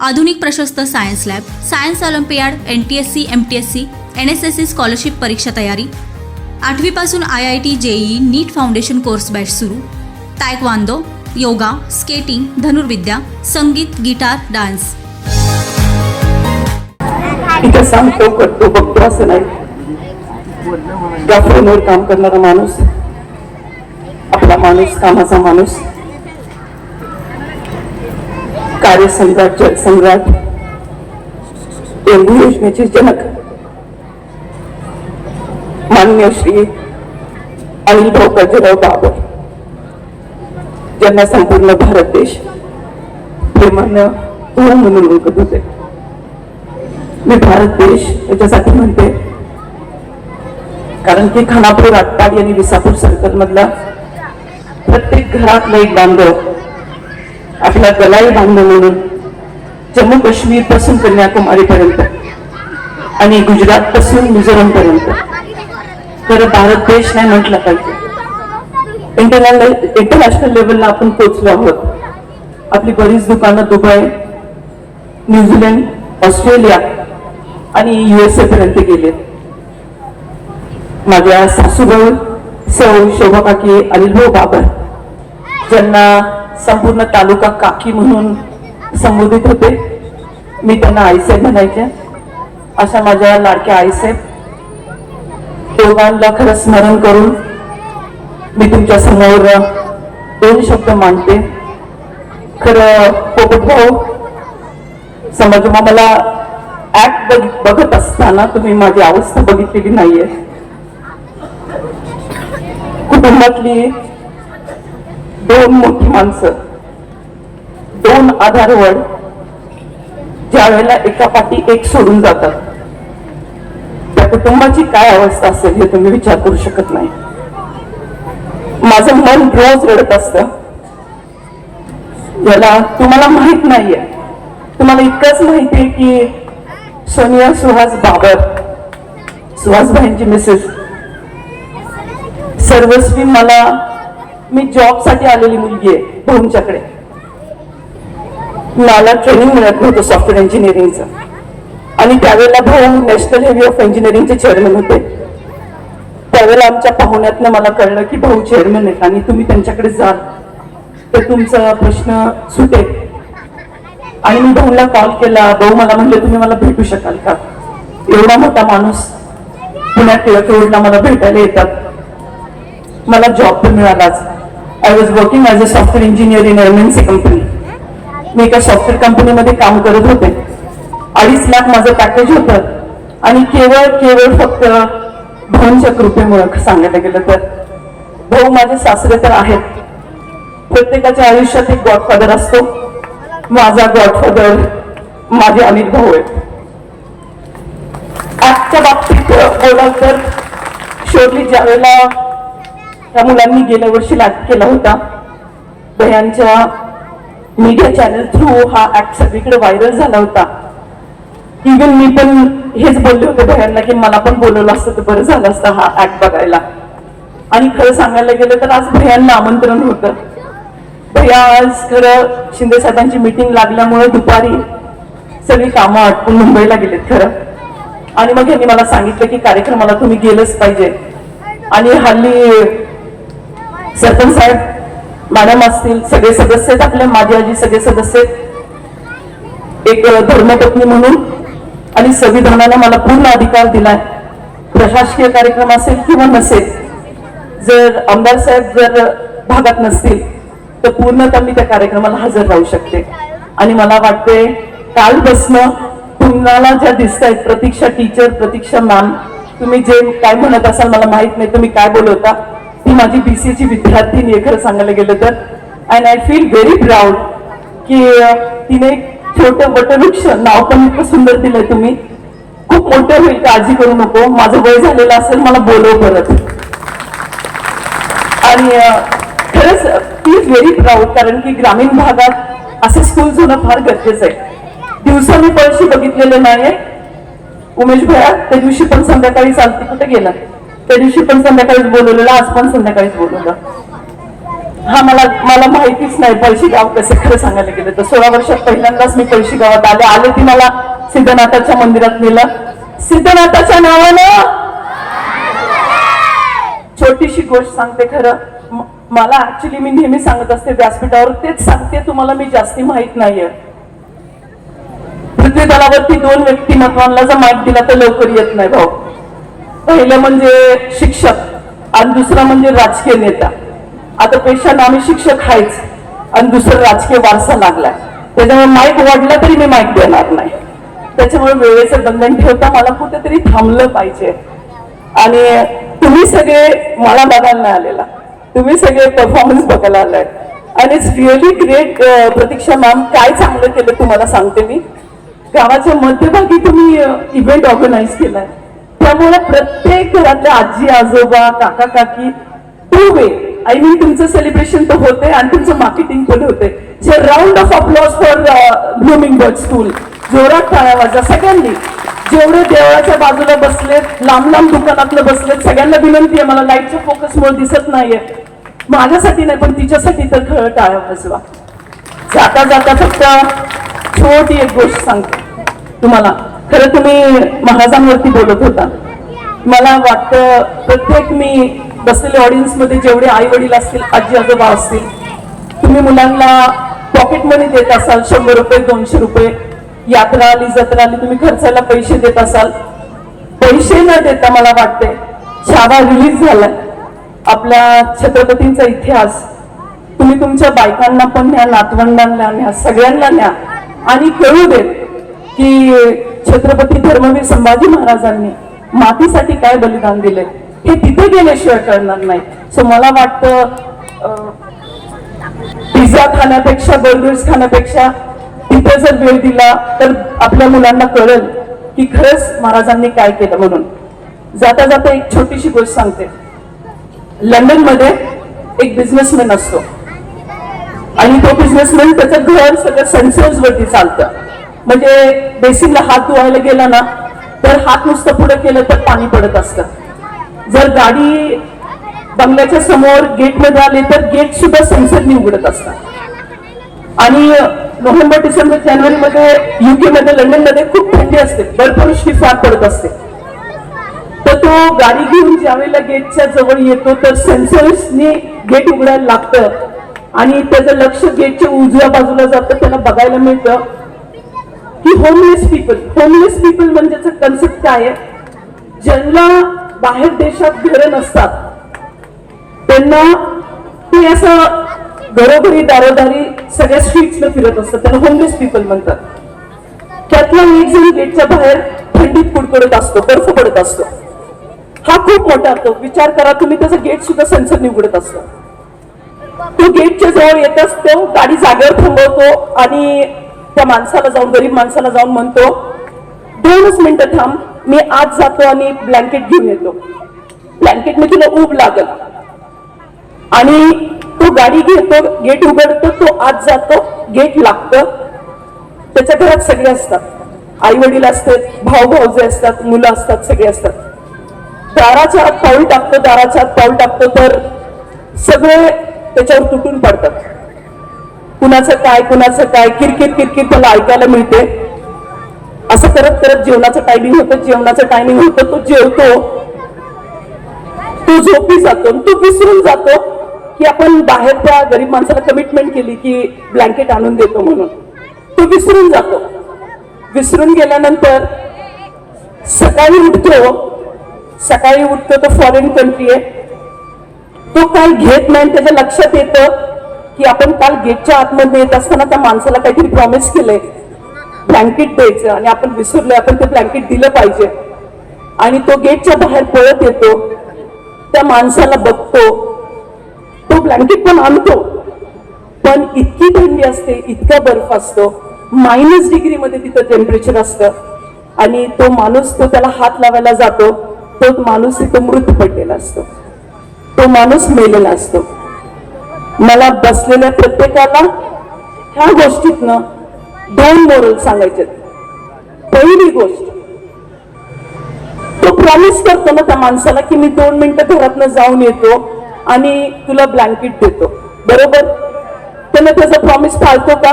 आधुनिक प्रशस्त science lab science olympiad N T S C M T S C N S S C scholarship परीक्षा तयारी. आठवीपासून I I T JEE NEET foundation course batch सुरू. Taekwondo yoga skating धनुर्विद्या संगीत guitar dance. सांगतो करतो बघतो असं नाही. त्या फोनवर काम करणारा माणूस आपला माणूस कामाचा माणूस. कार्यसम्राट जलसम्राट एवढी योजनेचे जनक मान्य श्री अनिल भाऊ बाजीराव बाबर ज्यांना संपूर्ण भारत देश प्रेमानं पूर्ण म्हणून ओळखत होते. मी भारत देश याच्यासाठी म्हणते कारण की खानापूर आटपाडी आणि विसापूर सर्कल मधला प्रत्येक घरातलं एक बांधव आपला गलाई बांधव म्हणून जम्मू काश्मीरपासून कन्याकुमारी पर्यंत आणि गुजरात पासून मिझोरम पर्यंत तर भारत देश नाही म्हटलं पाहिजे. इंटरनॅशनल इंटरनॅशनल लेवलला आपण पोहोचलो आहोत. आपली बरीच दुकानं दुबई न्यूझीलंड ऑस्ट्रेलिया आणि युएसए पर्यंत गेले. माझ्या सासूभाऊ सौ शोभा काकी अनिलभाऊ बाबर ज्यांना संपूर्ण तालुका काकी म्हणून संबोधित होते. मी त्यांना आईसाहेब म्हणायचे. अशा माझ्या लाडक्या आईसाहेब दोघांना खरं स्मरण करून मी तुमच्यासमोर दोन शब्द मांडते. खरं पोपट भाऊ समज मला ऍक्ट बघत असताना तुम्ही माझी अवस्था बघितलेली नाहीये. कुटुंबातली दोन मोठी माणसं दोन आधारवड ज्या वेळेला एका पाठी एक सोडून जातात. त्या कुटुंबाची काय अवस्था असेल हे तुम्ही विचार करू शकत नाही. माझं मन रोज रडत असत. याला तुम्हाला माहीत नाहीये. तुम्हाला इतकंच माहिती आहे की सोनिया सुहास बाबर सुहासभाईंची मिसेस सर्वस्वी मला मी जॉबसाठी आलेली मुलगी आहे भाऊंच्याकडे. मला ट्रेनिंग मिळत नव्हतं सॉफ्टवेअर इंजिनिअरिंगचं आणि त्यावेळेला भाऊ नॅशनल हेवी ऑफ इंजिनिअरिंगचे चेअरमन होते. त्यावेळेला आमच्या पाहुण्यातनं मला कळलं की भाऊ चेअरमन आहेत आणि तुम्ही त्यांच्याकडे जाल. तर तुमचा प्रश्न सुटेल. आणि मी भाऊला कॉल केला. भाऊ मला म्हणले तुम्ही मला भेटू शकाल का? एवढा मोठा माणूस पुण्यात टिळक रोडला मला भेटायला येतात. मला जॉब पण मिळालाच. I was working as a software engineer in M N C company मी एका सॉफ्टवेअर कंपनीमध्ये काम करत होते. अडीच लाख माझं पॅकेज होतं. आणि केवळ केवळ फक्त भाऊंच्या कृपेमुळं सांगायला गेलं तर. भाऊ माझे सासरे तर आहेत. प्रत्येकाच्या आयुष्यात एक गॉडफादर असतो. माझा गॉडफादर माझे अनिल भाऊ आहेत. आजच्या बाबतीत बोलाल तर शेवटी ज्या वेळेला त्या मुलांनी गेल्या वर्षी लाग केला होता. भयांच्या मीडिया चॅनल थ्रू हा ऍक्ट सगळीकडे व्हायरल झाला होता. इव्हन मी पण हेच बोलले होते भयांना की मला पण बोलवलं असतं तर बरं झालं असतं हा ऍक्ट बघायला. आणि खरं सांगायला गेलं तर आज भयांना आमंत्रण होतं. भैया आज खरं शिंदे साहेबांची मीटिंग लागल्यामुळे दुपारी सगळी कामं आटपून मुंबईला गेलेत खरं. आणि मग यांनी मला सांगितलं की कार्यक्रमाला तुम्ही गेलंच पाहिजे. आणि हल्ली सरपंच साहेब मॅडम असतील सगळे सदस्य आहेत आपल्या माझी आजी सगळे सदस्य एक धर्मपत्नी म्हणून आणि संविधानाने मला पूर्ण अधिकार दिलाय. प्रशासकीय कार्यक्रम असेल किंवा नसेल जर आमदार साहेब जर भागात नसतील तर पूर्णतः मी त्या कार्यक्रमाला हजर राहू शकते. आणि मला वाटते काल बसणं तुम्हाला ज्या दिसत आहेत प्रतीक्षा टीचर प्रतीक्षा मॅम तुम्ही जे काय म्हणत असाल मला माहीत नाही तुम्ही काय बोलवता? मी माझी बीसीची विद्यार्थी आहे खरं सांगायला गेलं तर. And I feel very proud की तिने एक छोटं वटवृक्ष नाव पण इतकं सुंदर दिलंय तुम्ही. खूप मोठं होईल काळजी करू नको. माझं वय झालेलं असेल मला बोलव परत. आणि खरंच ती इज व्हेरी प्राऊड कारण की ग्रामीण भागात असे स्कूल्स होणं फार गरजेचं आहे. दिवसा मी पळशी बघितलेले नाहीये. उमेश भया त्या दिवशी पण संध्याकाळी चालते कुठे गेला? त्या दिवशी पण संध्याकाळीच बोलवलेलं आज पण संध्याकाळीच बोलवलं. हा मला मला माहितीच नाही पळशी गाव कसं खरं सांगायला गेलं तर. सोळा वर्षात पहिल्यांदाच मी पळशी गावात आले. आले ती मला सिद्धनाथाच्या मंदिरात नेलं. सिद्धनाथाच्या नावानं छोटीशी गोष्ट सांगते खरं. मला ऍक्च्युली मी नेहमी सांगत असते व्यासपीठावर तेच सांगते तुम्हाला मी जास्ती माहीत नाहीये. पृथ्वी तलावरती दोन व्यक्तिमत्वांना जर माईक दिला तर लवकर येत नाही भाऊ. पहिलं म्हणजे शिक्षक आणि दुसरं म्हणजे राजकीय नेता. आता पेशाने आम्ही शिक्षक आहेच आणि दुसरं राजकीय वारसा लागलाय. त्याच्यामुळे माईक वाढला तरी मी माईक देणार नाही. त्याच्यामुळे वेळेचं बंधन ठेवता मला कुठेतरी थांबलं पाहिजे. आणि तुम्ही सगळे मला बघायला नाही आलेला. तुम्ही सगळे परफॉर्मन्स बघायला आलाय. आणि it's really great Pratiksha ma'am काय चांगलं केलं तुम्हाला सांगते मी. गावाच्या मध्यभागी तुम्ही इव्हेंट ऑर्गनाईज केलाय. त्यामुळे प्रत्येक घरातल्या आजी आजोबा काका काकी टू वे आय मीन तुमचं सेलिब्रेशन तर होते आणि तुमचं मार्केटिंग पण होते so round of applause for blooming bird school जोरात टाळ्या वाजा सगळ्यांनी जेवढे देवळाच्या बाजूला बसलेत लांब लांब दुकानातलं बसलेत सगळ्यांना विनंती आहे मला लाईटच्या फोकसमुळे दिसत नाहीये. माझ्यासाठी नाही पण तिच्यासाठी तर खळ टाळ्या वाजवा. जाता जाता फक्त छोटी एक गोष्ट सांगते. तुम्हाला खरं तुम्ही महाराजांवरती बोलत होता. मला वाटतं प्रत्येक मी बसलेल्या ऑडियन्समध्ये जेवढे आई वडील असतील आजी आजोबा असतील तुम्ही मुलांना पॉकेट मनी देत असाल शंभर रुपये दोनशे रुपये यात्रा आली जत्रा आली तुम्ही खर्चाला पैसे देत असाल. पैसे न देता मला वाटते छावा रिलीज झाला आपल्या छत्रपतींचा इतिहास तुम्ही तुमच्या बायकांना पण न्या नातवंडांना न्या सगळ्यांना न्या. आणि कळू देत की छत्रपती धर्मवीर संभाजी महाराजांनी मातीसाठी काय बलिदान दिले हे तिथे गेल्याशिवाय कळणार नाही. सो मला वाटतं पिझ्झा खाण्यापेक्षा बर्गर्स खाण्यापेक्षा तिथे जर वेळ दिला तर आपल्या मुलांना कळेल की खरंच महाराजांनी काय केलं म्हणून. जाता जाता एक छोटीशी गोष्ट सांगते. लंडनमध्ये एक बिझनेसमॅन असतो. आणि तो बिझनेसमॅन त्याचं घर सगळं सेन्सर्स वरती चालतं. म्हणजे बेसिनला हात धुवायला गेला ना तर हात नुसतं पुढे केलं तर पाणी पडत असतं. जर गाडी बंगल्याच्या समोर गेटमध्ये तर गेट सुद्धा सेन्सरनी उघडत असतात. आणि नोव्हेंबर डिसेंबर जानेवारीमध्ये युके मध्ये लंडनमध्ये खूप थंडी असते. बर्फवृष्टी फार पडत असते. तर तो गाडी घेऊन ज्यावेळेला गेटच्या जवळ येतो तर सेन्सर्सनी गेट उघडायला लागतं. आणि त्याचं लक्ष गेटच्या उजव्या बाजूला जातं त्याला बघायला मिळतं. की होमलेस पीपल होमलेस पीपल म्हणजे कन्सेप्ट काय आहे? ज्यांना बाहेर देशात घरं नसतात. त्यांना ते असं घरोघरी दारोदारी सगळ्या स्ट्रीट्सला फिरत असतात. त्यांना होमलेस पीपल म्हणतात. त्यातला एक जण गेटच्या बाहेर थंडीत कुडकुडत असतो बर्फ पडत असतो. हा खूप मोठा असतो विचार करा तुम्ही त्याचा गेट सुद्धा सेन्सर निवडत असतो. तो गेटच्या जवळ येत असतो गाडी जागेवर थांबवतो आणि त्या माणसाला जाऊन गरीब माणसाला जाऊन म्हणतो दोनच मिनिटं थांब मी आज जातो आणि ब्लँकेट घेऊन येतो. ब्लँकेट मी तुला ऊब लागल. आणि तो गाडी घेतो गेट उघडतो तो आत जातो गेट लागतं. त्याच्या घरात सगळे असतात. आई वडील असतात भाऊ भाऊजे असतात मुलं असतात सगळे असतात. दाराच्या आत पाऊल टाकतो दाराच्या आत पाऊल टाकतो तर सगळे त्याच्यावर तुटून पडतात. कुणाचं काय कुणाचं काय किरकिर किरकिर त्याला ऐकायला मिळते. असं करत करत जेवणाचं टायमिंग होतं जेवणाचं टायमिंग होतं तो जेवतो. तो झोपी जातो आणि तो विसरून जातो की आपण बाहेर त्या गरीब माणसाला कमिटमेंट केली की ब्लँकेट आणून देतो म्हणून. तो विसरून जातो. विसरून गेल्यानंतर सकाळी उठतो. सकाळी उठतो तो फॉरेन कंट्री आहे. तो काय घेत नाही आणि त्याच्या लक्षात येतं की आपण काल गेटच्या आतमध्ये येत असताना त्या माणसाला काहीतरी प्रॉमिस केलंय. ब्लँकेट द्यायचं आणि आपण विसरलोय आपण ते ब्लँकेट दिलं पाहिजे. आणि तो गेटच्या बाहेर पळत येतो. त्या माणसाला बघतो. तो ब्लँकेट पण आणतो. पण इतकी थंडी असते इतका बर्फ असतो. मायनस डिग्रीमध्ये तिथं टेम्परेचर असतं. आणि तो माणूस तो त्याला हात लावायला जातो. तो माणूस तिथं मृत पडलेला असतो. तो माणूस मेलेला असतो. मला बसलेल्या प्रत्येकाला ह्या गोष्टीतनं दोन मोरल सांगायचे पहिली गोष्ट तो प्रॉमिस करतो ना त्या माणसाला की मी दोन मिनिटं घरातनं जाऊन येतो आणि तुला ब्लँकेट देतो. बरोबर? त्यानं त्याचा प्रॉमिस पाळतो का?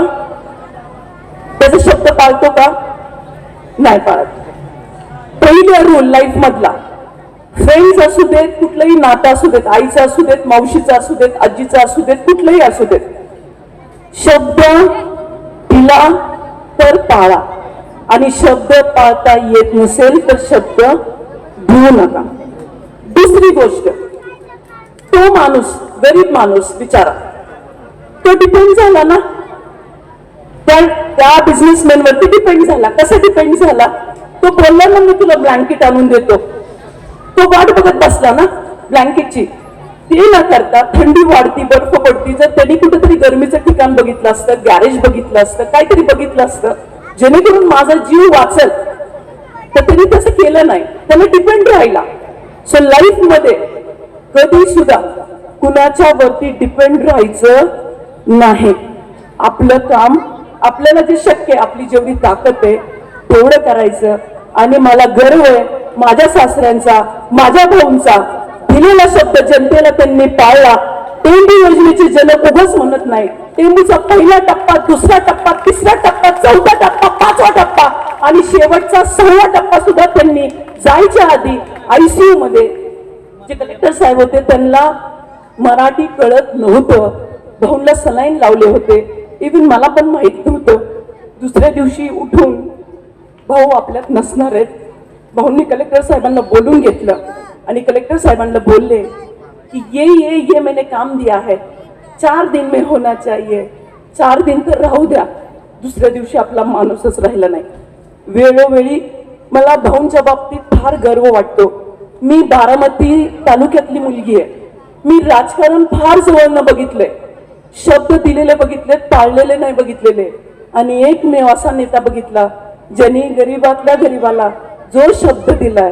त्याचा शब्द पाळतो का? नाही पाळत. पहिला रूल लाईफ मधला फ्रेंड्स असू देत कुठलंही नातं असू देत आईचं असू देत मावशीचं असू देत आजीचं असू देत कुठलंही असू देत. शब्द दिला तर पाळा. आणि शब्द पाळता येत नसेल तर शब्द घेऊ नका. दुसरी गोष्ट तो माणूस गरीब माणूस विचारा तो डिपेंड झाला ना? त्या त्या बिझनेसमॅनवरती डिपेंड झाला. कसा डिपेंड झाला? तो बोलला ना मी तुला ब्लँकेट आणून देतो. तो वाट बघत बसला ना ब्लँकेटची ते न करता थंडी वाढती बर्फ पडती. जर त्यांनी कुठेतरी गरमीचं ठिकाण बघितलं असतं गॅरेज बघितलं असतं काहीतरी बघितलं असतं जेणेकरून माझा जीव वाचल तर त्यांनी तसं केलं नाही. त्याला डिपेंड राहिला. सो लाईफमध्ये कधी सुद्धा कुणाच्या वरती डिपेंड राहायचं नाही. आपलं काम आपल्याला जे शक्य आपली जेवढी ताकद आहे तेवढं करायचं. आणि मला गर्व आहे माझ्या सासऱ्यांचा माझ्या भाऊंचा दिलेला शब्द जनतेला त्यांनी पाळला. टेंबू योजनेचे जनक उभंच म्हणत नाही. टेंबूचा पहिला टप्पा दुसरा टप्पा तिसरा टप्पा चौथा टप्पा पाचवा टप्पा आणि शेवटचा सहावा टप्पा सुद्धा त्यांनी जायच्या आधी आयसीयू मध्ये. जे कलेक्टर साहेब होते त्यांना मराठी कळत नव्हतं. भाऊंला सलाईन लावले होते. इव्हन मला पण माहीत नव्हतं. दुसऱ्या दिवशी उठून भाऊ आपल्यात नसणार आहेत. भाऊंनी कलेक्टर साहेबांना बोलून घेतलं. आणि कलेक्टर साहेबांना बोलले कि ये ये ये मैंने काम दिया है. चार दिन में होना चाहिए. चार दिन तर राहू द्या. दुसऱ्या दिवशी आपला माणूसच राहिला नाही. वेळोवेळी मला भाऊंच्या बाबतीत फार गर्व वाटतो. मी बारामती तालुक्यातली मुलगी आहे. मी राजकारण फार जवळनं बघितलंय. शब्द दिलेले बघितलेत पाळलेले नाही बघितलेले. आणि एकमेव असा नेता बघितला ज्यांनी गरीबातल्या गरीबाला जो शब्द दिलाय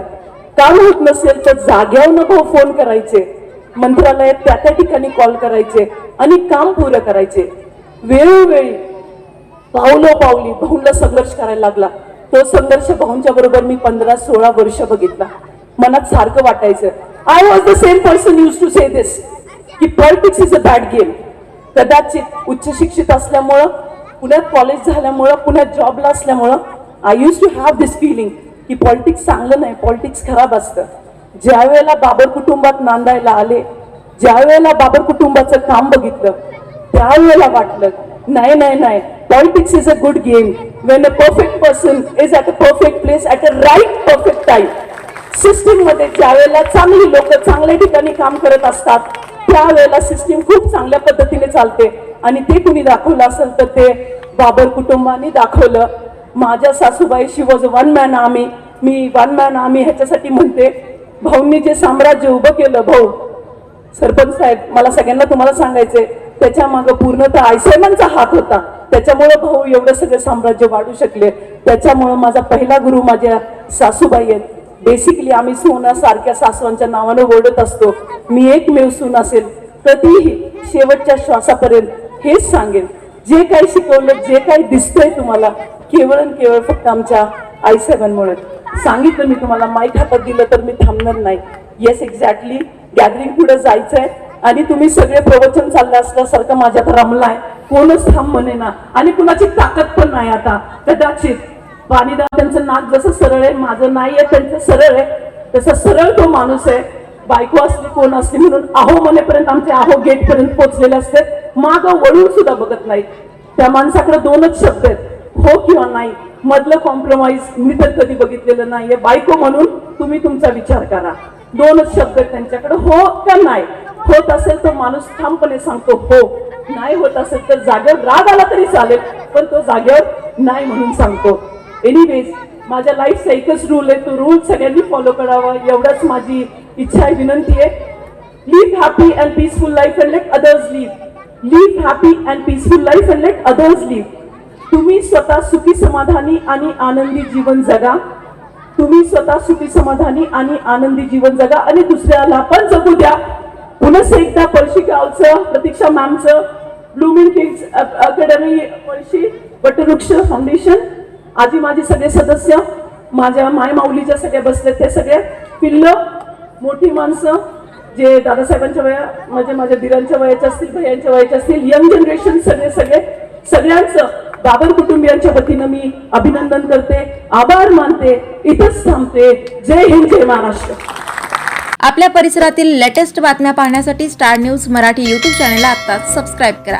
काम होत नसेल तर जाग्यावर भाऊ फोन करायचे. मंत्रालयात त्या त्या ठिकाणी कॉल करायचे आणि काम पूर्ण करायचे. वेळोवेळी पावलो पावली भाऊंना संघर्ष करायला लागला. तो संघर्ष भाऊंच्या बरोबर मी पंधरा सोळा वर्ष बघितला. मनात सारखं वाटायचं. I was the same person use to say this की politics is a bad game कदाचित उच्च शिक्षित असल्यामुळं पुण्यात कॉलेज झाल्यामुळं पुण्यात जॉबला असल्यामुळं I use to have this feeling की पॉलिटिक्स चांगलं नाही पॉलिटिक्स खराब असतं. ज्या वेळेला बाबर कुटुंबात नांदायला आले ज्या वेळेला बाबर कुटुंबाचं काम बघितलं त्यावेळेला वाटलं नाही नाही नाही politics is a good game when a perfect person is at a perfect place at a right perfect time सिस्टीममध्ये ज्या वेळेला चांगली लोक चांगल्या ठिकाणी काम करत असतात त्यावेळेला सिस्टीम खूप चांगल्या पद्धतीने चालते. आणि ते कुणी दाखवलं असेल तर ते बाबर कुटुंबाने दाखवलं. माझ्या सासूबाई शी वॉज वन मॅन आम्ही मी वन मॅन आम्ही ह्याच्यासाठी म्हणते भाऊंनी जे साम्राज्य उभं केलं भाऊ. सरपंच साहेब मला सगळ्यांना तुम्हाला सांगायचंय त्याच्या मागं पूर्णतः आयसेमांचा हात होता. त्याच्यामुळं भाऊ एवढं सगळं साम्राज्य वाढू शकले. त्याच्यामुळं माझा पहिला गुरु माझ्या सासूबाई आहेत. बेसिकली आम्ही सोना सारख्या सासवांच्या नावानं ओढत असतो. मी एकमेव सून असेल. कधीही शेवटच्या श्वासापर्यंत हेच सांगेन. जे काही शिकवलं जे काही दिसतंय तुम्हाला केवळ आणि केवळ फक्त आमच्या आईसाहेबांमुळे. सांगितलं मी तुम्हाला माईक हातात दिलं तर मी थांबणार नाही. येस एक्झॅक्टली गॅदरिंग पुढे जायचंय. आणि तुम्ही सगळे प्रवचन चाललं असल्यासारखं माझ्यात रमलाय. कोणच थांब म्हणे ना. आणि कुणाची ताकद पण नाही आता. कदाचित पाणीदार त्यांचं नाक जसं सरळ आहे माझं नाही आहे त्यांचं सरळ आहे. तसं सरळ तो माणूस आहे. बायको असली कोण असली म्हणून आहो म्हणेपर्यंत आमचे आहो गेट पर्यंत पोहोचलेले असते. माग वळून सुद्धा बघत नाही त्या माणसाकडे दोनच शब्द आहेत. हो किंवा नाही. मधलं कॉम्प्रोमाइज मी तर कधी बघितलेलं नाहीये. बायको म्हणून तुम्ही तुमचा विचार करा. दोनच शब्द त्यांच्याकडे. हो का नाही? होत असेल तर माणूस ठामपणे सांगतो हो. नाही होत असेल तर जागेवर राग आला तरी चालेल पण तो जागेवर नाही म्हणून सांगतो. एनिवेज माझ्या लाईफचा एकच रूल आहे. तो रूल सगळ्यांनी फॉलो करावा. एवढाच माझी इच्छा आहे विनंती आहे. Live happy and peaceful life and let others live live happy and peaceful life and let others live तुम्ही स्वतः सुखी समाधानी आणि आनंदी जीवन जगा. तुम्ही स्वतः सुखी समाधानी आणि आनंदी जीवन जगा आणि दुसऱ्याला पण जगू द्या. पुनः एकदा पळशी गावचं प्रतीक्षा मॅमचं ब्लूमिंग किंग्स अकॅडमी पळशी वटवृक्ष फाउंडेशन आजी माझे सगळे सदस्य माझ्या माय माऊलीच्या सगळ्या बसले ते सगळे पिल्लं मोठी माणसं जे दादासाहेबांच्या वया म्हणजे माझ्या दिरांच्या वयाच्या असतील भयांच्या वयाच्या असतील यंग जनरेशन सगळे सगळे सगळ्यांचं बाबर कुटुंबियांच्या वतीनं मी अभिनंदन करते आभार मानते इथंच थांबते. जय हिंद जय महाराष्ट्र. आपल्या परिसरातील लेटेस्ट बातम्या पाहण्यासाठी स्टार न्यूज मराठी यूट्यूब चॅनलला आत्ताच सबस्क्राईब करा.